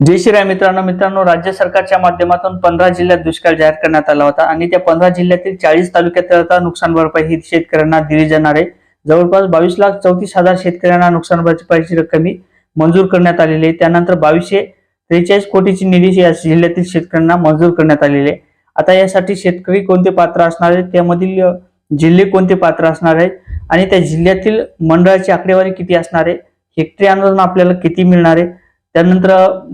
जय श्रीराय मित्रांनो मित्रांनो राज्य सरकारच्या माध्यमातून पंधरा जिल्ह्यात दुष्काळ जाहीर करण्यात आला होता आणि त्या पंधरा जिल्ह्यातील चाळीस तालुक्यात नुकसान भरपाई ही शेतकऱ्यांना दिली जाणार आहे. जवळपास बावीस लाख चौतीस हजार शेतकऱ्यांना नुकसान भरपाईची रक्कम ही मंजूर करण्यात आलेली आहे. त्यानंतर बावीसशे त्रेचाळीस कोटीची निधी या जिल्ह्यातील शेतकऱ्यांना मंजूर करण्यात आलेली आहे. आता यासाठी शेतकरी कोणते पात्र असणार आहेत? त्यामधील जिल्हे कोणते पात्र असणार आहेत? आणि त्या जिल्ह्यातील मंडळाची आकडेवारी किती असणार आहे? हेक्टरी अनुदान आपल्याला किती मिळणार आहे? त्यानंतर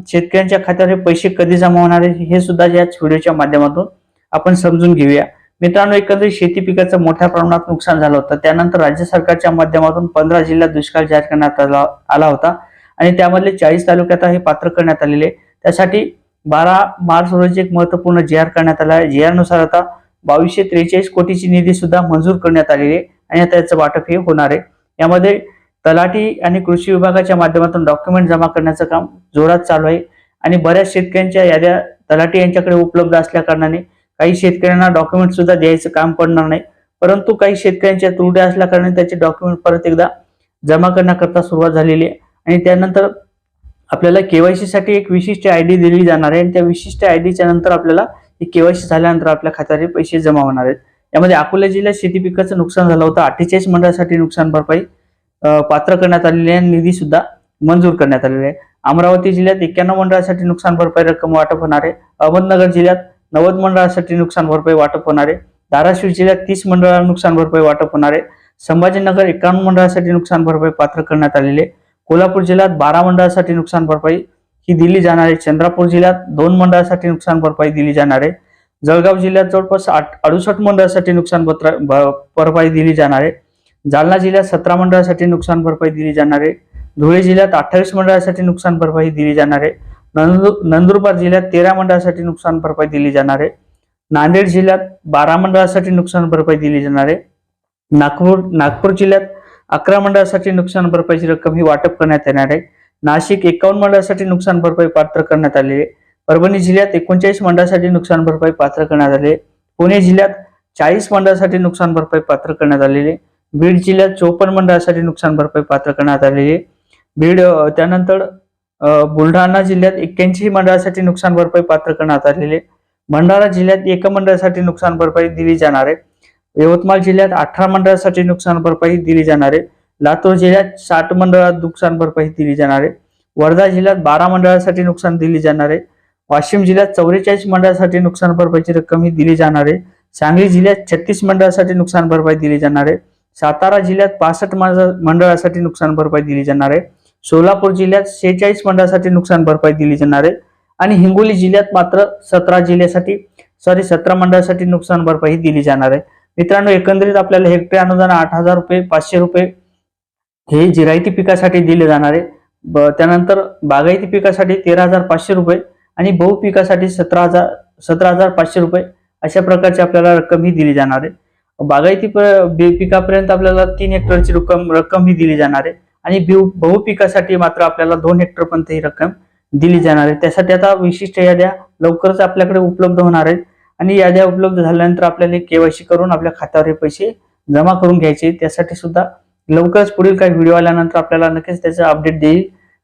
शेतकऱ्यांच्या खात्यावर हे पैसे कधी जमा होणार आहे हे सुद्धा याच व्हिडिओच्या माध्यमातून आपण समजून घेऊया. मित्रांनो एकंदरीत शेती पिकाचं मोठ्या प्रमाणात नुकसान झालं होतं. त्यानंतर राज्य सरकारच्या माध्यमातून पंधरा जिल्ह्यात दुष्काळ जाहीर करण्यात आला आला होता. आणि त्यामधले चाळीस तालुक्यात हे पात्र करण्यात आलेले. त्यासाठी बारा मार्च रोजी एक महत्त्वपूर्ण जी आर करण्यात आला. आहे जी आरनुसार आता बावीसशे त्रेचाळीस कोटीची निधी सुद्धा मंजूर करण्यात आलेली आहे. आणि आता याचं वाटप हे होणार आहे. यामध्ये तलाठी आणि कृषी विभागाच्या माध्यमातून डॉक्युमेंट जमा करण्याचं काम जोरात चालू आहे. आणि बऱ्याच शेतकऱ्यांच्या याद्या तलाठी यांच्याकडे उपलब्ध असल्या कारणाने काही शेतकऱ्यांना डॉक्युमेंट सुद्धा द्यायचं काम पडणार नाही. परंतु काही शेतकऱ्यांच्या त्रुट्या असल्या कारणाने त्याचे डॉक्युमेंट परत एकदा जमा करण्याकरता सुरुवात झालेली आहे. आणि त्यानंतर आपल्याला केवायसी साठी एक विशिष्ट आय डी दिली जाणार आहे. आणि त्या विशिष्ट आय डीच्या नंतर आपल्याला ही केवायसी झाल्यानंतर आपल्या खात्यात पैसे जमा होणार आहेत. यामध्ये अकोला जिल्ह्यात शेती पिकाचं नुकसान झालं होतं. अठ्ठेचाळीस मंडळासाठी नुकसान भरपाई पात्र करण्यात आलेले आहे निधी सुद्धा मंजूर करण्यात आलेला आहे. अमरावती जिल्ह्यात एक्क्याण्णव मंडळासाठी नुकसान भरपाई रक्कम वाटप होणार आहे. अहमदनगर जिल्ह्यात नव्वद मंडळासाठी नुकसान भरपाई वाटप होणार आहे. धाराशिव जिल्ह्यात तीस मंडळाला नुकसान भरपाई वाटप होणार आहे. संभाजीनगर एकावन्न मंडळासाठी नुकसान भरपाई पात्र करण्यात आलेले आहे. कोल्हापूर जिल्ह्यात बारा मंडळासाठी नुकसान भरपाई ही दिली जाणार आहे. चंद्रपूर जिल्ह्यात दोन मंडळासाठी नुकसान भरपाई दिली जाणार आहे. जळगाव जिल्ह्यात जवळपास आठ अडुसष्ट मंडळासाठी नुकसान भरपाई दिली जाणार आहे. जालना जिल्ह्यात सतरा मंडळासाठी नुकसान भरपाई दिली जाणार आहे. धुळे जिल्ह्यात अठ्ठावीस मंडळासाठी नुकसान भरपाई दिली जाणार आहे. नंदु नंदुरबार जिल्ह्यात तेरा मंडळासाठी नुकसान भरपाई दिली जाणार आहे. नांदेड जिल्ह्यात बारा मंडळासाठी नुकसान भरपाई दिली जाणार आहे. नागपूर नागपूर जिल्ह्यात अकरा मंडळासाठी नुकसान भरपाईची रक्कम ही वाटप करण्यात येणार आहे. नाशिक एकावन्न मंडळासाठी नुकसान भरपाई पात्र करण्यात आलेली आहे. परभणी जिल्ह्यात एकोणचाळीस मंडळासाठी नुकसान भरपाई पात्र करण्यात आले पुणे जिल्ह्यात चाळीस मंडळासाठी नुकसान भरपाई पात्र करण्यात आलेली आहे. बीड जिल्ह्यात चोपन्न मंडळासाठी नुकसान भरपाई पात्र करण्यात आलेली आहे. बीड त्यानंतर बुलढाणा जिल्ह्यात एक्क्याऐंशी मंडळासाठी नुकसान भरपाई पात्र करण्यात आलेले आहे. भंडारा जिल्ह्यात एका मंडळासाठी नुकसान भरपाई दिली जाणार आहे. यवतमाळ जिल्ह्यात अठरा मंडळासाठी नुकसान भरपाई दिली जाणार आहे. लातूर जिल्ह्यात साठ मंडळात नुकसान भरपाई दिली जाणार आहे. वर्धा जिल्ह्यात बारा मंडळासाठी नुकसान दिली जाणार आहे. वाशिम जिल्ह्यात चौवेचाळीस मंडळासाठी नुकसान भरपाईची रक्कम ही दिली जाणार आहे. सांगली जिल्ह्यात छत्तीस मंडळासाठी नुकसान भरपाई दिली जाणार आहे. सातारा जिल्ह्यात पासष्ट मंडळासाठी नुकसान भरपाई दिली जाणार आहे. सोलापूर जिल्ह्यात शेहेचाळीस मंडळासाठी नुकसान भरपाई दिली जाणार आहे. आणि हिंगोली जिल्ह्यात मात्र सतरा जिल्ह्यासाठी सॉरी सतरा मंडळासाठी नुकसान भरपाई दिली जाणार आहे. मित्रांनो एकंदरीत आपल्याला हेक्टरी अनुदान आठ हजार रुपये पाचशे रुपये हे जिरायती पिकासाठी दिले जाणार आहे. ब- त्यानंतर बागायती पिकासाठी तेरा हजार पाचशे रुपये आणि बहु पिकासाठी सतरा हजार सतरा हजार पाचशे रुपये अशा प्रकारची आपल्याला रक्कम ही दिली जाणार आहे. बागायती प- पिकापर्यंत आपल्याला तीन हेक्टरची रक्कम रक्कम ही दिली जाणार आहे. आणि बिव- बहु पिकासाठी मात्र आपल्याला दोन हेक्टर पर्यंत ही रक्कम दिली जाणार आहे. त्यासाठी आता विशिष्ट याद्या लवकरच आपल्याकडे उपलब्ध होणार आहेत. आणि याद्या उपलब्ध झाल्यानंतर आपल्याला केवायसी करून आपल्या खात्यावर हे पैसे जमा करून घ्यायचे. त्यासाठी सुद्धा लवकरच पुढील काही व्हिडिओ आल्यानंतर आपल्याला नक्कीच त्याचं अपडेट देईल.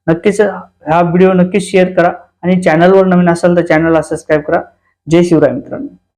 नक्कीच हा व्हिडिओ नक्कीच शेअर करा. आणि चॅनलवर नवीन असाल तर चॅनलला सबस्क्राईब करा. जय शिवराय मित्रांनो.